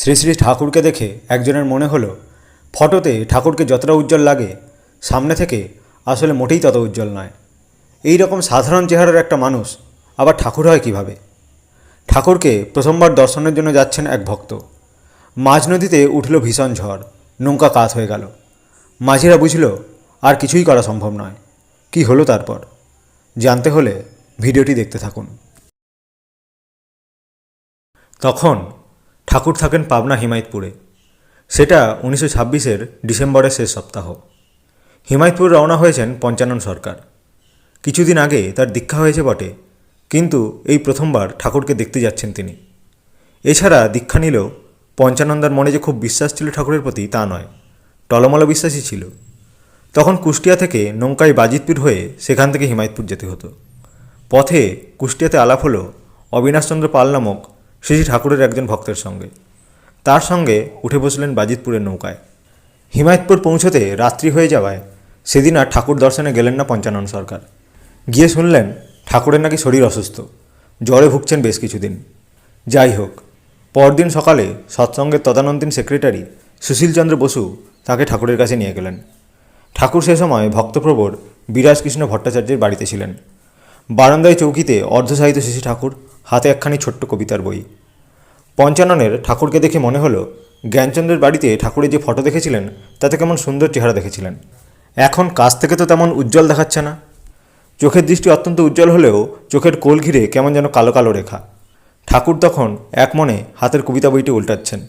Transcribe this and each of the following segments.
শ্রী শ্রী ঠাকুরকে দেখে একজনের মনে হলো, ফটোতে ঠাকুরকে যতটা উজ্জ্বল লাগে, সামনে থেকে আসলে মোটেই তত উজ্জ্বল নয়। এই রকম সাধারণ চেহারার একটা মানুষ আবার ঠাকুর হয় কীভাবে? ঠাকুরকে প্রথমবার দর্শনের জন্য যাচ্ছেন এক ভক্ত। মাঝ নদীতে উঠল ভীষণ ঝড়, নৌকা কাত হয়ে গেল। মাঝিরা বুঝল, আর কিছুই করা সম্ভব নয়। কি হলো তারপর? জানতে হলে ভিডিওটি দেখতে থাকুন। তখন ঠাকুর থাকেন পাবনা হিমায়তপুরে। সেটা উনিশশো ছাব্বিশের ডিসেম্বরের শেষ সপ্তাহ। হিমায়তপুর রওনা হয়েছেন পঞ্চানন সরকার। কিছুদিন আগে তার দীক্ষা হয়েছে বটে, কিন্তু এই প্রথমবার ঠাকুরকে দেখতে যাচ্ছেন তিনি। এছাড়া দীক্ষা নিলেও পঞ্চানন্দার মনে যে খুব বিশ্বাস ছিল ঠাকুরের প্রতি তা নয়, টলমল বিশ্বাসই ছিল। তখন কুষ্টিয়া থেকে নৌকায় বাজিতপুর হয়ে সেখান থেকে হিমায়তপুর যেতে হতো। পথে কুষ্টিয়াতে আলাপ হলো অবিনাশচন্দ্র পাল নামক শ্রী ঠাকুরের একজন ভক্তের সঙ্গে। তার সঙ্গে উঠে বসলেন বাজিতপুরের নৌকায়। হিমায়তপুর পৌঁছতে রাত্রি হয়ে যাওয়ায় সেদিন আর ঠাকুর দর্শনে গেলেন না পঞ্চানন সরকার। গিয়ে শুনলেন ঠাকুরের নাকি শরীর অসুস্থ। জ্বরে ভুগছেন বেশ কিছুদিন। যাই হোক, পরদিন সকালে সৎসঙ্গের তদানন্তীন সেক্রেটারি সুশীলচন্দ্র বসু তাকে ঠাকুরের কাছে নিয়ে গেলেন। ঠাকুর সে সময় ভক্তপ্রবর বিরাজকৃষ্ণ ভট্টাচার্যের বাড়িতে ছিলেন। বারান্দায় চৌকিতে অর্ধসাহিত শিশি ঠাকুর, হাতে একখানি ছোট্ট কবিতার বই। পঞ্চাননের ঠাকুরকে দেখে মনে হলো, জ্ঞানচন্দ্রের বাড়িতে ঠাকুরের যে ফটো দেখেছিলেন, তাতে কেমন সুন্দর চেহারা দেখেছিলেন। এখন কাছ থেকে তো তেমন উজ্জ্বল দেখাচ্ছে না। চোখের দৃষ্টি অত্যন্ত উজ্জ্বল হলেও চোখের কোল ঘিরে কেমন যেন কালো কালো রেখা। ঠাকুর তখন এক মনে হাতের কবিতা বইটি উল্টাচ্ছেন।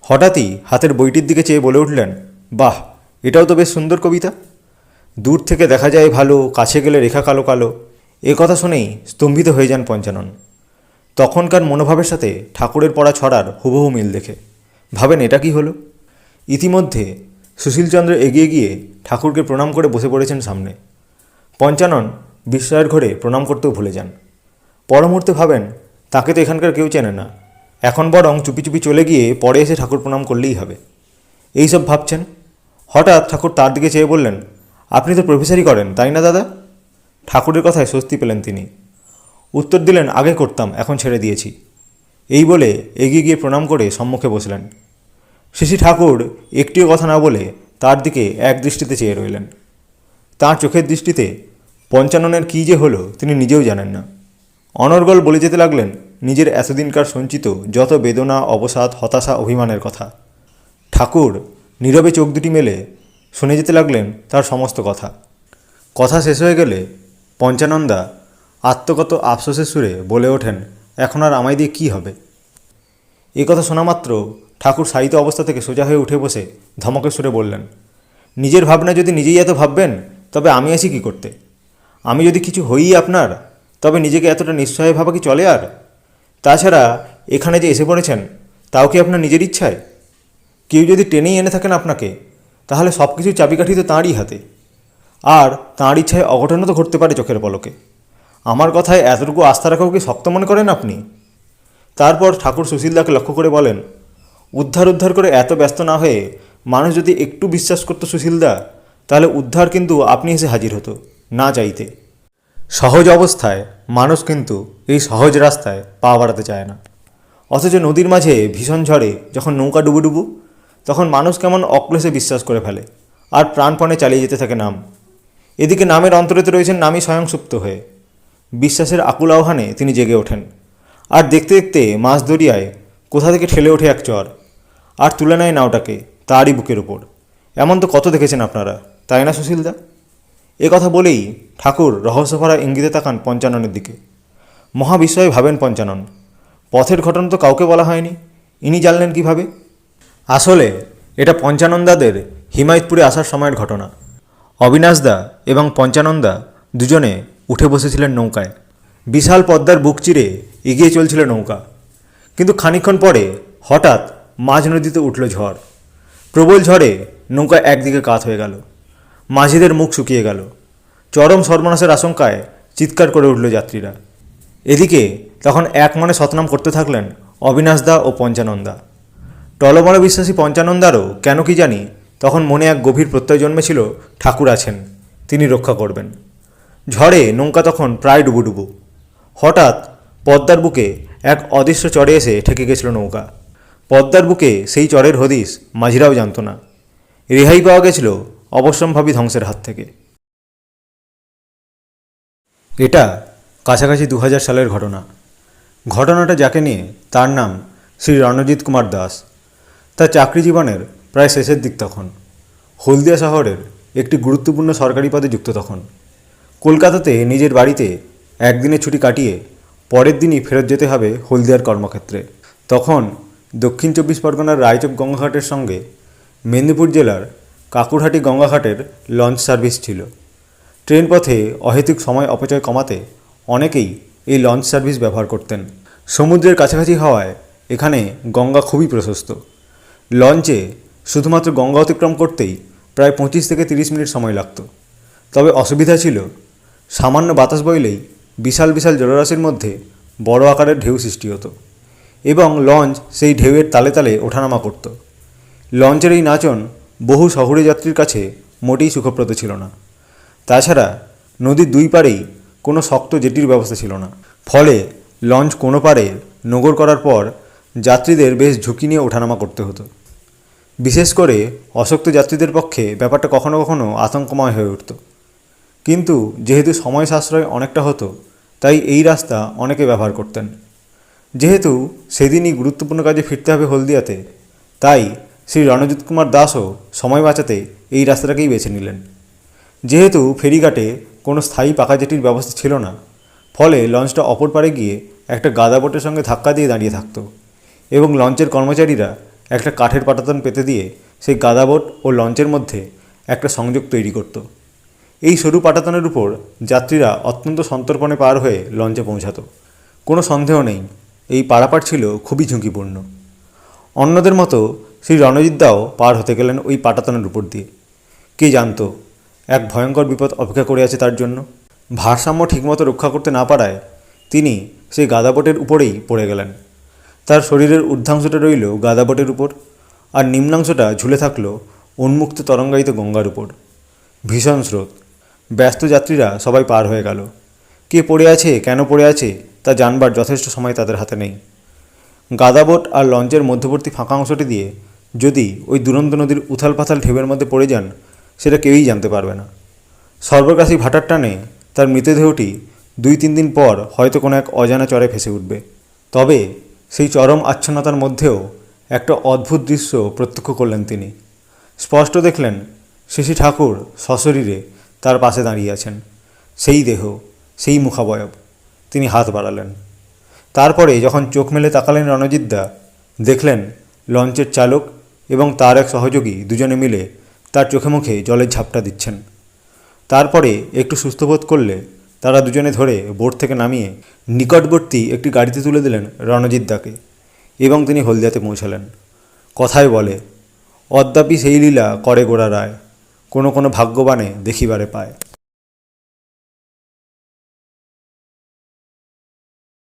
হঠাৎই হাতের বইটির দিকে চেয়ে বলে উঠলেন, বাহ, এটাও তো বেশ সুন্দর কবিতা। দূর থেকে দেখা যায় ভালো, কাছে গেলে রেখা কালো কালো। এ কথা শুনেই স্তম্ভিত হয়ে যান পঞ্চানন। তখনকার মনোভাবের সাথে ঠাকুরের পড়া ছড়ার হুবহু মিল দেখে। ভাবেন এটা কি হলো? ইতিমধ্যে সুশীলচন্দ্র এগিয়ে গিয়ে ঠাকুরকে প্রণাম করে বসে পড়েছেন সামনে। পঞ্চানন বিস্ময়ের ঘরে প্রণাম করতেও ভুলে যান। পরমুহূর্তে ভাবেন, তাকে তো এখানকার কেউ চেনে না। এখন বরং চুপি চুপি চলে গিয়ে পরে এসে ঠাকুর প্রণাম করলেই হবে। এই সব ভাবছেন? হঠাৎ ঠাকুর তার দিকে চেয়ে বললেন, আপনি তো প্রফেসরই করেন, তাই না দাদা? ঠাকুরের কথায় স্বস্তি পেলেন তিনি। উত্তর দিলেন, আগে করতাম, এখন ছেড়ে দিয়েছি। এই বলে এগিয়ে গিয়ে প্রণাম করে সম্মুখে বসলেন। শিশি ঠাকুর একটিও কথা না বলে তার দিকে এক দৃষ্টিতে চেয়ে রইলেন। তাঁর চোখের দৃষ্টিতে পঞ্চাননের কী যে হলো তিনি নিজেও জানেন না। অনর্গল বলে যেতে লাগলেন, নিজের এতদিনকার সঞ্চিত যত বেদনা, অবসাদ, হতাশা, অভিমানের কথা। ঠাকুর নীরবে চোখ দুটি মেলে শুনে যেতে লাগলেন তার সমস্ত কথা। কথা শেষ হয়ে গেলে পঞ্চানন্দা আত্মগত আফসোসের সুরে বলে ওঠেন, এখন আর আমায় দিয়ে কী হবে? এ কথা শোনা মাত্র ঠাকুর সাহিত্য অবস্থা থেকে সোজা হয়ে উঠে বসে ধমকের সুরে বললেন, নিজের ভাবনা যদি নিজেই এত ভাববেন, তবে আমি আছি কি করতে? আমি যদি কিছু হই আপনার, তবে নিজেকে এতটা নিশ্চয় ভাবা কি চলে আর? তাছাড়া এখানে যে এসে পড়েছেন, তাও কি আপনার নিজের ইচ্ছায়? কেউ যদি টেনেই এনে থাকেন আপনাকে, তাহলে সব কিছু চাবিকাঠি তো তাঁরই হাতে। আর তাঁর ইচ্ছায় অঘটনও তো ঘটতে পারে চোখের পলকে। আমার কথায় এতটুকু আস্থা রাখাও কি শক্ত মনে করেন আপনি? তারপর ঠাকুর সুশীলদাকে লক্ষ্য করে বলেন, উদ্ধার উদ্ধার করে এত ব্যস্ত না হয়ে মানুষ যদি একটু বিশ্বাস করতো সুশীলদা, তাহলে উদ্ধার কিন্তু আপনি এসে হাজির হতো, না চাইতে সহজ অবস্থায় মানুষ কিন্তু এই সহজ রাস্তায় পা বাড়াতে চায় না। অথচ নদীর মাঝে ভীষণ ঝড়ে যখন নৌকা ডুবু ডুবু, তখন মানুষ কেমন অক্লেশে বিশ্বাস করে ফেলে, আর প্রাণপণে চালিয়ে যেতে থাকে নাম। এদিকে নামের অন্তরেতে রয়েছেন নামই স্বয়ংসুপ্ত হয়ে। বিশ্বাসের আকুল আহ্বানে তিনি জেগে ওঠেন। আর দেখতে দেখতে মাছ দরিয়ায় কোথা থেকে ঠেলে ওঠে এক চর। আর তুলে নেয় নাওটাকে তারই বুকের ওপর এমন তো কত দেখেছেন আপনারা, তাই না সুশীলদা এ কথা বলেই ঠাকুর রহস্যভরা ইঙ্গিতে তাকান পঞ্চাননের দিকে। মহাবিস্ময়ে ভাবেন পঞ্চানন, পথের ঘটনা তো কাউকে বলা হয়নি, ইনি জানলেন কীভাবে? আসলে এটা পঞ্চানন্দাদের হিমায়তপুরে আসার সময়ের ঘটনা। অবিনাশদা এবং পঞ্চানন্দা দুজনে উঠে বসেছিলেন নৌকায়। বিশাল পদ্মার বুক চিরে এগিয়ে চলছিল নৌকা। কিন্তু খানিকক্ষণ পরে হঠাৎ মাঝ নদীতে উঠল ঝড়। প্রবল ঝড়ে নৌকা একদিকে কাত হয়ে গেল। মাঝিদের মুখ শুকিয়ে গেল। চরম সর্বনাশের আশঙ্কায় চিৎকার করে উঠল যাত্রীরা। এদিকে তখন এক মনে সতনাম করতে থাকলেন অবিনাশদা ও পঞ্চানন্দা। টলমল বিশ্বাসী পঞ্চানন্দারও কেন কি জানি তখন মনে এক গভীর প্রত্যয় জন্মেছিল ঠাকুর আছেন, তিনি রক্ষা করবেন। ঝড়ে নৌকা তখন প্রায় ডুবুডুবু। হঠাৎ পদ্মার বুকে এক অদৃশ্য চড়ে এসে ঠেকে গেছিল নৌকা। পদ্মার বুকে সেই চরের হদিস মাঝিরাও জানতো না। রেহাই পাওয়া গেছিল অবশ্যম্ভাবী ধ্বংসের হাত থেকে। এটা কাছাকাছি দু হাজার সালের ঘটনা। ঘটনাটা যাকে নিয়ে তার নাম শ্রী রণজিৎ কুমার দাস। তার চাকরি জীবনের প্রায় শেষের দিক তখন। হলদিয়া শহরের একটি গুরুত্বপূর্ণ সরকারি পদে যুক্ত তখন। কলকাতাতে নিজের বাড়িতে একদিনের ছুটি কাটিয়ে পরের দিনই ফেরত যেতে হবে হলদিয়ার কর্মক্ষেত্রে। তখন দক্ষিণ চব্বিশ পরগনার রায়চক গঙ্গাঘাটের সঙ্গে মেদিনীপুর জেলার কাকুরহাটি গঙ্গাঘাটের লঞ্চ সার্ভিস ছিল। ট্রেন পথে অহেতুক সময় অপচয় কমাতে অনেকেই এই লঞ্চ সার্ভিস ব্যবহার করতেন। সমুদ্রের কাছাকাছি হওয়ায় এখানে গঙ্গা খুবই প্রশস্ত। লঞ্চে শুধুমাত্র গঙ্গা অতিক্রম করতেই প্রায় পঁচিশ থেকে তিরিশ মিনিট সময় লাগতো। তবে অসুবিধা ছিল সামান্য বাতাস বইলেই বিশাল বিশাল জলরাশির মধ্যে বড় আকারের ঢেউ সৃষ্টি হতো এবং লঞ্চ সেই ঢেউয়ের তালে তালে ওঠানামা করত। লঞ্চের এই নাচন বহু শহুরে যাত্রীর কাছে মোটেই সুখপ্রদ ছিল না। তাছাড়া নদীর দুই পাড়েই কোনো শক্ত জেটির ব্যবস্থা ছিল না। ফলে লঞ্চ কোনো পাড়ে নোঙর করার পর যাত্রীদের বেশ ঝুঁকি নিয়ে ওঠানামা করতে হতো। বিশেষ করে অশক্ত যাত্রীদের পক্ষে ব্যাপারটা কখনো কখনো আতঙ্কময় হয়ে উঠত। কিন্তু যেহেতু সময় সাশ্রয় অনেকটা হতো, তাই এই রাস্তা অনেকে ব্যবহার করতেন। যেহেতু সেদিনই গুরুত্বপূর্ণ কাজে ফিরতে হবে হলদিয়াতে, তাই শ্রী রণজিৎ কুমার দাসও সময় বাঁচাতে এই রাস্তাটাকেই বেছে নিলেন। যেহেতু ফেরিঘাটে কোনো স্থায়ী পাকা জেটির ব্যবস্থা ছিল না, ফলে লঞ্চটা অপর পারে গিয়ে একটা গাদা বোটের সঙ্গে ধাক্কা দিয়ে দাঁড়িয়ে থাকতো এবং লঞ্চের কর্মচারীরা একটা কাঠের পাটাতন পেতে দিয়ে সেই গাদা বোট ও লঞ্চের মধ্যে একটা সংযোগ তৈরি করত। এই সরু পাটাতনের উপর যাত্রীরা অত্যন্ত সন্তর্পণে পার হয়ে লঞ্চে পৌঁছাতো। কোনো সন্দেহ নেই, এই পারাপার ছিল খুবই ঝুঁকিপূর্ণ। অন্যদের মতো শ্রী রণজিৎ দাও পার হতে গেলেন ওই পাটাতনের উপর দিয়ে। কে জানতো, এক ভয়ঙ্কর বিপদ অপেক্ষা করে আছে তার জন্য। ভারসাম্য ঠিকমতো রক্ষা করতে না পারায় তিনি সেই গাদাবটের উপরেই পড়ে গেলেন। তার শরীরের ঊর্ধ্বাংশটা রইল গাদাবটের উপর, আর নিম্নাংশটা ঝুলে থাকল উন্মুক্ত তরঙ্গায়িত গঙ্গার উপর। ভীষণ স্রোত। ব্যস্ত যাত্রীরা সবাই পার হয়ে গেল। কে পড়ে আছে, কেন পড়ে আছে, তা জানবার যথেষ্ট সময় তাদের হাতে নেই। গাদাবোট আর লঞ্চের মধ্যবর্তী ফাঁকা অংশটি দিয়ে যদি ওই দুরন্ত নদীর উথাল পাথাল ঢেউয়ের মধ্যে পড়ে যান, সেটা কেউই জানতে পারবে না। সর্বগ্রাসী ভাটার টানে তার মৃতদেহটি দুই তিন দিন পর হয়তো কোনো এক অজানা চরে ভেসে উঠবে। তবে সেই চরম আচ্ছন্নতার মধ্যেও একটা অদ্ভুত দৃশ্য প্রত্যক্ষ করলেন তিনি। স্পষ্ট দেখলেন, শশী ঠাকুর সশরীরে তার পাশে দাঁড়িয়ে আছেন। সেই দেহ, সেই মুখাবয়ব, তিনি হাত বাড়ালেন। তারপরে যখন চোখ মেলে তাকালেন রণজিৎদা দেখলেন লঞ্চের চালক এবং তার এক সহযোগী দুজনে মিলে তার চোখে মুখে জলের ঝাপটা দিচ্ছেন। তারপরে একটু সুস্থ বোধ করলে তারা দুজনে ধরে বোট থেকে নামিয়ে নিকটবর্তী একটি গাড়িতে তুলে দিলেন রণজিৎ দাকে এবং তিনি হলদিয়াতে পৌঁছালেন। কথায় বলে, অদ্যাপি সেই লীলা করে গোড়া রায়। কোনো কোনো ভাগ্যবানে দেখিবারে পায়।